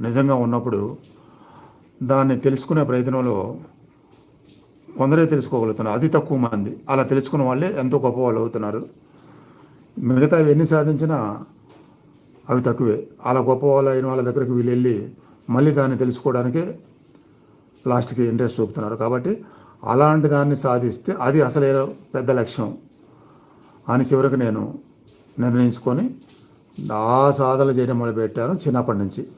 నిజంగా ఉన్నప్పుడు దాన్ని తెలుసుకునే ప్రయత్నంలో కొందరే తెలుసుకోగలుగుతున్నారు. అతి తక్కువ మంది. అలా తెలుసుకున్న వాళ్ళే ఎంతో గొప్ప వాళ్ళు అవుతున్నారు. మిగతా ఎన్ని సాధించినా అవి తక్కువే. అలా గొప్ప వాళ్ళు అయిన వాళ్ళ దగ్గరికి వీళ్ళు వెళ్ళి మళ్ళీ దాన్ని తెలుసుకోవడానికే లాస్ట్కి ఇంట్రెస్ట్ చూపుతున్నారు. కాబట్టి అలాంటి దాన్ని సాధిస్తే అది అసలైన పెద్ద లక్ష్యం అని చివరికి నేను నిర్ణయించుకొని ఆ సాధన చేయడం మొదలుపెట్టాను చిన్నప్పటి నుంచి.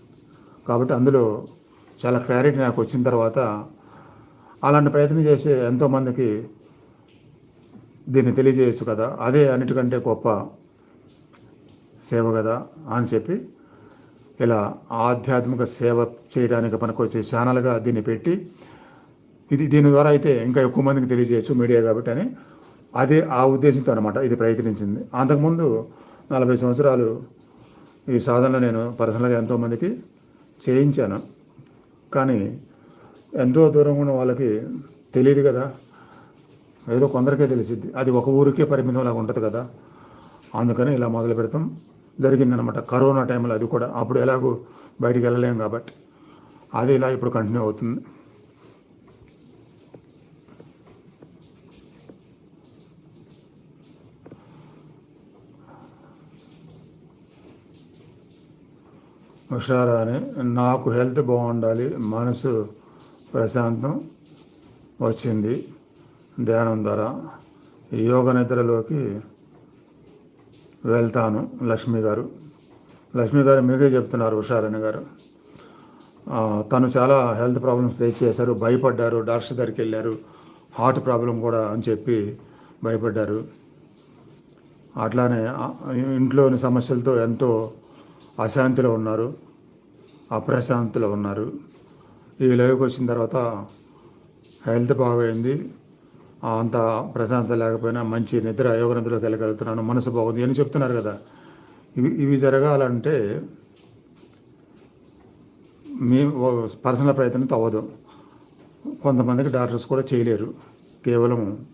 కాబట్టి అందులో చాలా క్లారిటీ నాకు వచ్చిన తర్వాత అలాంటి ప్రయత్నం చేసే ఎంతోమందికి దీన్ని తెలియజేయచ్చు కదా. అదే అన్నిటికంటే గొప్ప సేవ కదా అని చెప్పి ఇలా ఆధ్యాత్మిక సేవ చేయడానికి పనికొచ్చే ఛానల్గా దీన్ని పెట్టి ఇది దీని ద్వారా అయితే ఇంకా ఎక్కువ మందికి తెలియజేయచ్చు మీడియా కాబట్టి అని అదే ఆ ఉద్దేశంతో అనమాట ఇది ప్రయత్నించింది. అంతకుముందు నలభై సంవత్సరాలు ఈ సాధనలో నేను పర్సనల్గా ఎంతోమందికి చేయించాను. కానీ ఎంతో దూరం ఉన్న వాళ్ళకి తెలియదు కదా. ఏదో కొందరికే తెలిసిద్ది. అది ఒక ఊరికే పరిమితంలాగా ఉంటుంది కదా. అందుకని ఇలా మొదలు పెడతాం. జరిగిందనమాట కరోనా టైంలో అది కూడా. అప్పుడు ఎలాగో బయటికి వెళ్ళలేం కాబట్టి. అది ఇలా ఇప్పుడు కంటిన్యూ అవుతుంది. హుషారా అని. నాకు హెల్త్ బాగుండాలి మనసు ప్రశాంతం వచ్చింది ధ్యానం ద్వారా. యోగ నిద్రలోకి వెళ్తాను లక్ష్మి గారు. లక్ష్మి గారు మీకే చెప్తున్నారు హుషారాణి గారు. తను చాలా హెల్త్ ప్రాబ్లమ్స్ ఫేస్ చేశారు భయపడ్డారు డాక్టర్ దగ్గరికి వెళ్ళారు హార్ట్ ప్రాబ్లం కూడా అని చెప్పి భయపడ్డారు. అట్లానే ఇంట్లోని సమస్యలతో ఎంతో అశాంతిలో ఉన్నారు అప్రశాంతిలో ఉన్నారు. ఈ లైవ్కి వచ్చిన తర్వాత హెల్త్ బాగైంది. అంత ప్రశాంతత లేకపోయినా మంచి నిద్ర యోగ నిద్రలోకి వెళ్ళగలుగుతున్నాను మనసు బాగుంది అని చెప్తున్నారు కదా. ఇవి ఇవి జరగాలంటే మీ పర్సనల్ ప్రయత్నంతో అవ్వదు. కొంతమందికి డాక్టర్స్ కూడా చేయలేరు. కేవలం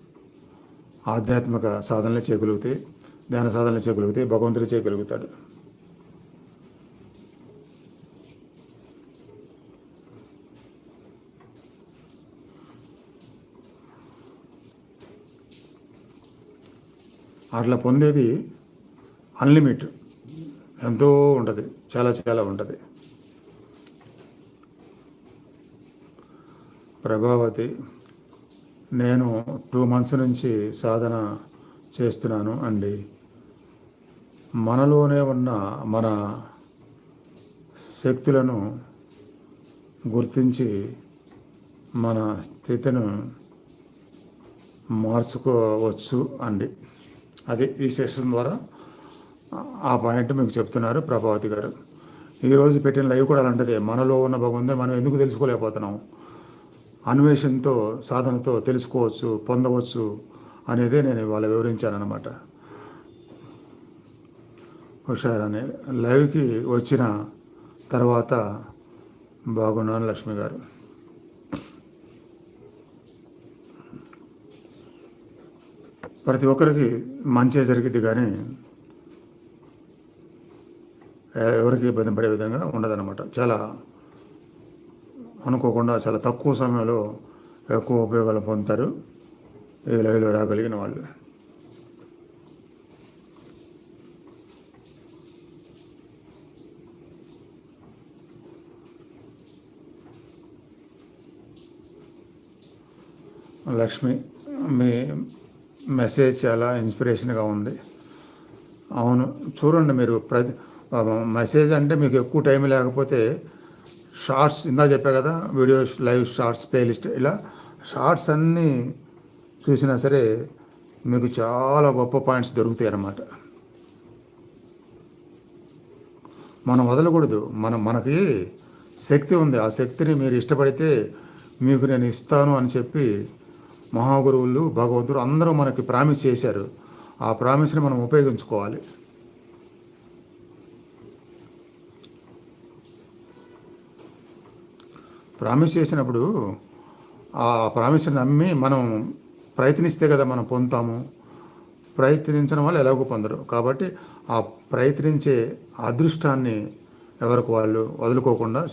ఆధ్యాత్మిక సాధనలే చేయగలిగితే ధ్యాన సాధనలు చేయగలిగితే భగవంతుడు చేయగలుగుతాడు. అట్లా పొందేది అన్లిమిట్ ఎంతో ఉంటుంది చాలా చాలా ఉంటుంది. ప్రభావతి నేను టూ మంత్స్ నుంచి సాధన చేస్తున్నాను అండి. మనలోనే ఉన్న మన శక్తులను గుర్తించి మన స్థితిని మార్చుకోవచ్చు అండి. అది ఈ సెషన్ ద్వారా ఆ పాయింట్ మీకు చెప్తున్నారు ప్రభావతి గారు. ఈరోజు పెట్టిన లైవ్ కూడా అలాంటిదే. మనలో ఉన్న భగవంతుని మనం ఎందుకు తెలుసుకోలేకపోతున్నాం? అన్వేషణతో సాధనతో తెలుసుకోవచ్చు పొందవచ్చు అనేదే నేను ఇవాళ వివరించాను హుషారని లైవ్కి వచ్చిన తర్వాత బాగున్నాను లక్ష్మి గారు. ప్రతి ఒక్కరికి మంచి జరిగింది కానీ ఎవరికి ఇబ్బంది పడే విధంగా ఉండదన్నమాట. చాలా అనుకోకుండా చాలా తక్కువ సమయంలో ఎక్కువ ఉపయోగాలు పొందుతారు ఈ లైవ్లో రాగలిగిన వాళ్ళు. లక్ష్మి మీ మెసేజ్ చాలా ఇన్స్పిరేషన్గా ఉంది. అవును చూడండి మీరు ప్రతి మెసేజ్ అంటే మీకు ఎక్కువ టైం లేకపోతే షార్ట్స్ ఇందా చెప్పా కదా వీడియోస్ లైవ్ షార్ట్స్ ప్లేలిస్ట్ ఇలా షార్ట్స్ అన్నీ చూసినా సరే మీకు చాలా గొప్ప పాయింట్స్ దొరుకుతాయి అన్నమాట. మనం వదలకూడదు. మనం మనకి శక్తి ఉంది. ఆ శక్తిని మీరు ఇష్టపడితే మీకు నేను ఇస్తాను అని చెప్పి మహాగురువులు భగవంతుడు అందరూ మనకి ప్రామిస్ చేశారు. ఆ ప్రామిస్ని మనం ఉపయోగించుకోవాలి. ప్రామిస్ చేసినప్పుడు ఆ ప్రామిస్ని నమ్మి మనం ప్రయత్నిస్తే కదా మనం పొందుతాము. ప్రయత్నించడం వల్ల ఎలాగో పొందరు. కాబట్టి ఆ ప్రయత్నించే అదృష్టాన్ని ఎవరికి వాళ్ళు వదులుకోకుండా